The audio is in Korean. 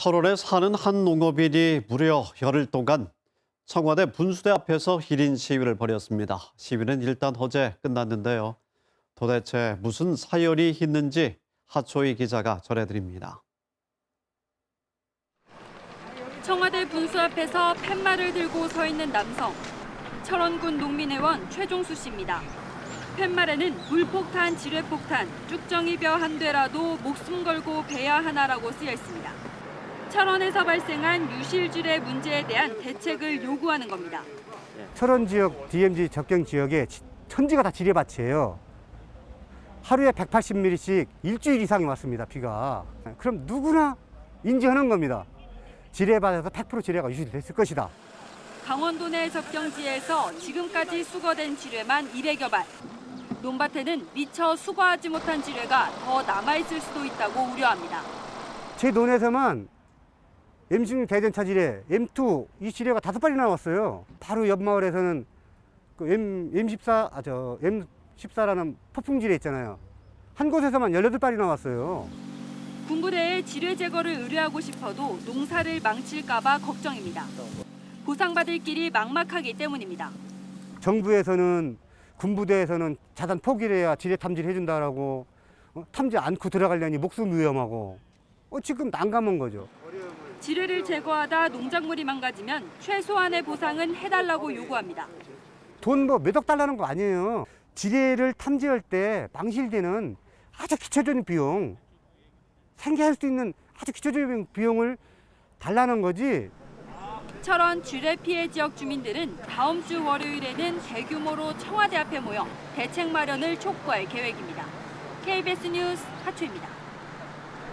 철원에 사는 한 농업인이 무려 열흘 동안 청와대 분수대 앞에서 1인 시위를 벌였습니다. 시위는 일단 어제 끝났는데요. 도대체 무슨 사연이 있는지 하초희 기자가 전해드립니다. 청와대 분수 앞에서 팻말을 들고 서 있는 남성. 철원군 농민회원 최종수 씨입니다. 팻말에는 물폭탄, 지뢰폭탄, 쭉정이벼 한 대라도 목숨 걸고 베야 하나라고 쓰여 있습니다. 철원에서 발생한 유실지뢰 문제에 대한 대책을 요구하는 겁니다. 철원 지역 DMZ 접경 지역에 지- 천지가 다 지뢰밭이에요. 하루에 180mm씩 일주일 이상이 왔습니다. 비가. 그럼 누구나 인지하는 겁니다. 지뢰밭에서 100% 지뢰가 유실됐을 것이다. 강원도 내 접경지에서 지금까지 수거된 지뢰만 200여 발. 논밭에는 미처 수거하지 못한 지뢰가 더 남아있을 수도 있다고 우려합니다. 제 논에서만 M16 대전차 지뢰, M2 이 지뢰가 다섯 발이 나왔어요. 바로 옆 마을에서는 그 M, M14, 아, 저 M14라는 폭풍 지뢰 있잖아요. 한 곳에서만 18발이 나왔어요. 군부대에 지뢰 제거를 의뢰하고 싶어도 농사를 망칠까봐 걱정입니다. 보상받을 길이 막막하기 때문입니다. 정부에서는 군부대에서는 자단 포기를 해야 지뢰 탐지를 해준다라고 어? 탐지 않고 들어가려니 목숨 위험하고 어, 지금 난감한 거죠. 지뢰를 제거하다 농작물이 망가지면 최소한의 보상은 해달라고 요구합니다. 돈 뭐 몇 억 달라는 거 아니에요. 지뢰를 탐지할 때 망실되는 아주 기초적인 비용, 생계할 수 있는 아주 기초적인 비용을 달라는 거지. 철원 지뢰 피해 지역 주민들은 다음 주 월요일에는 대규모로 청와대 앞에 모여 대책 마련을 촉구할 계획입니다. KBS 뉴스 하초입니다.